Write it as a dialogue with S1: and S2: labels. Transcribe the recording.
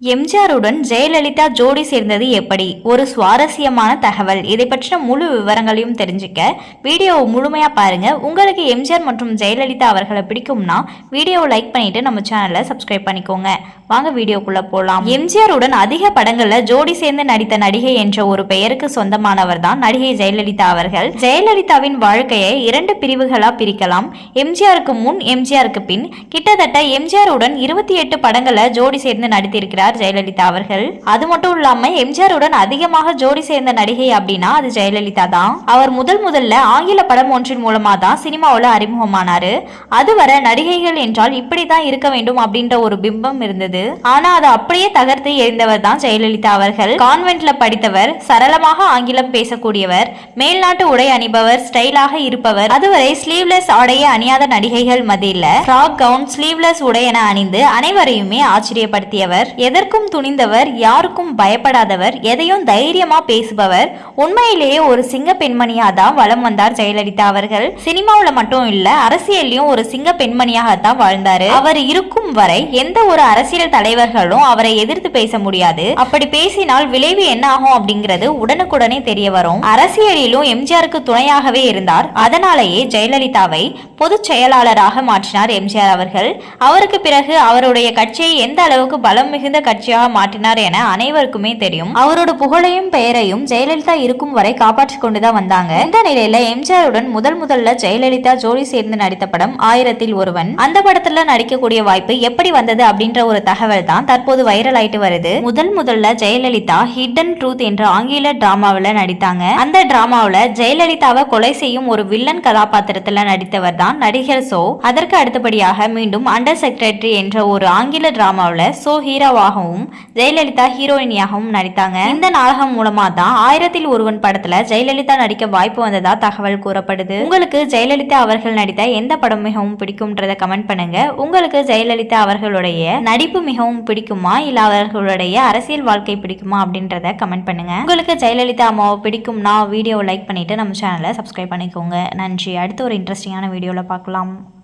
S1: எம்ஜிஆருடன் ஜெயலலிதா ஜோடி சேர்ந்தது எப்படி? ஒரு சுவாரஸ்யமான தகவல். இதை பற்றின முழு விவரங்களையும் தெரிஞ்சுக்க வீடியோவை முழுமையாக பாருங்க. உங்களுக்கு எம்ஜிஆர் மற்றும் ஜெயலலிதா அவர்களை பிடிக்கும்னா வீடியோவை லைக் பண்ணிட்டு நம்ம சேனலை சப்ஸ்கிரைப் பண்ணிக்கோங்க. வாங்க வீடியோக்குள்ள போகலாம் எம்ஜிஆருடன் அதிக படங்கள்ல ஜோடி சேர்ந்து நடித்த நடிகை என்ற ஒரு பெயருக்கு சொந்தமானவர் தான் நடிகை ஜெயலலிதா அவர்கள். ஜெயலலிதாவின் வாழ்க்கையை இரண்டு பிரிவுகளா பிரிக்கலாம். எம்ஜிஆருக்கு முன் எம்ஜிஆருக்கு பின். கிட்டத்தட்ட எம்ஜிஆருடன் இருபத்தி எட்டு படங்களை ஜோடி சேர்ந்து நடித்திருக்கிறார். ஜெயலலிதா அவர்கள். அது மட்டும் இல்லாம எம்ஜிஆருடன் அதிகமாக ஜோடி சேர்ந்த நடிகை அப்படின்னா அது ஜெயலலிதா தான். அவர் முதல் முதல்ல ஆங்கில படம் ஒன்றின் மூலமா தான் சினிமாவில் அறிமுகமானாரு. அதுவரை நடிகைகள் என்றால் இப்படிதான் இருக்க வேண்டும் அப்படின்ற ஒரு பிம்பம் இருந்தது. ஆனா அதை அப்படியே தகர்த்து எரிந்தவர் தான் ஜெயலலிதா அவர்கள். கான்வென்ட்ல படித்தவர் சரளமாக ஆங்கிலம் பேசக்கூடியவர் மேல்நாட்டு உடை அணிபவர் ஸ்டைலாக இருப்பவர். அதுவரை ஸ்லீவ்லெஸ் ஆடையை அணியாத நடிகைகள் மத்தியில் ஃப்ராக் கவுன் ஸ்லீவ்லெஸ் உடை என அணிந்து அனைவரையுமே ஆச்சரியப்படுத்தியவர். எதற்கும் துணிந்தவர் யாருக்கும் பயப்படாதவர் எதையும் தைரியமா பேசுபவர். உண்மையிலேயே ஒரு சிங்க பெண்மணியா தான் வலம் வந்தார் ஜெயலலிதா அவர்கள். சினிமாவில் மட்டும் இல்ல அரசியல்லையும் ஒரு சிங்க பெண்மணியாகத்தான் வாழ்ந்தாரு. அவர் இருக்கும் வரை எந்த ஒரு அரசியல் தலைவர்களும் அவரை எதிர்த்து பேச முடியாது. அப்படி பேசினால் விளைவு என்ன ஆகும் அப்படிங்கிறது உடனுக்குடனே தெரிய வரும். அரசியலிலும் எம்ஜிஆருக்கு துணையாகவே இருந்தார். அதனாலேயே ஜெயலலிதாவை பொதுச் செயலாளராக மாற்றினார் எம்ஜிஆர் அவர்கள். அவருக்கு பிறகு அவருடைய கட்சியை எந்த அளவுக்கு பலம் மிகுந்த கட்சியாக மாற்றினார் என அனைவருக்குமே தெரியும். அவரோட புகழையும் பெயரையும் ஜெயலலிதா இருக்கும் வரை காப்பாற்றி கொண்டுதான் வந்தாங்க. இந்த நிலையில எம்ஜிஆருடன் முதல் முதல்ல ஜெயலலிதா ஜோடி சேர்ந்து நடித்த படம் ஆயிரத்தில் ஒருவன். அந்த படத்துல நடிக்கக்கூடிய வாய்ப்பு எப்படி வந்தது அப்படின்ற ஒரு தகவல் தான் தற்போது வைரல் ஆயிட்டு வருது. முதல் முதல்ல ஜெயலலிதா ஹிடன் ட்ரூத் என்ற ஆங்கில டிராமாவில நடித்தாங்க. அந்த டிராமாவில ஜெயலலிதாவை கொலை செய்யும் ஒரு வில்லன் கதாபாத்திரத்துல நடித்தவர் தான் நடிகர் சோ. அதற்கு அடுத்தபடியாக மீண்டும் அண்டர் செக்ரட்டரி என்ற ஒரு ஆங்கில டிராமாவில சோ ஹீரோவாகவும் ஜெயலலிதா ஹீரோயினியாகவும் நடித்தாங்க. இந்த நாடகம் மூலமா தான் ஆயிரத்தில் ஒருவன் படத்துல ஜெயலலிதா நடிக்க வாய்ப்பு வந்ததா தகவல் கூறப்படுது. உங்களுக்கு ஜெயலலிதா அவர்கள் நடித்த எந்த படம் மிகவும் பிடிக்கும்ன்றத கமெண்ட் பண்ணுங்க. உங்களுக்கு ஜெயலலிதா அவர்களுடைய நடிப்பு மிகவும் பிடிக்குமா? இல்ல அவர்களுடைய அரசியல் வாழ்க்கை பிடிக்குமா? அப்படின்றத கமெண்ட் பண்ணுங்க. உங்களுக்கு ஜெயலலிதா அம்மாவை பிடிக்கும்னா வீடியோவை லைக் பண்ணிட்டு நம்ம சேனலை சப்ஸ்கிரைப் பண்ணிக்கோங்க. நன்றி. அடுத்து ஒரு இன்ட்ரெஸ்டிங்கான வீடியோவில் பார்க்கலாம்.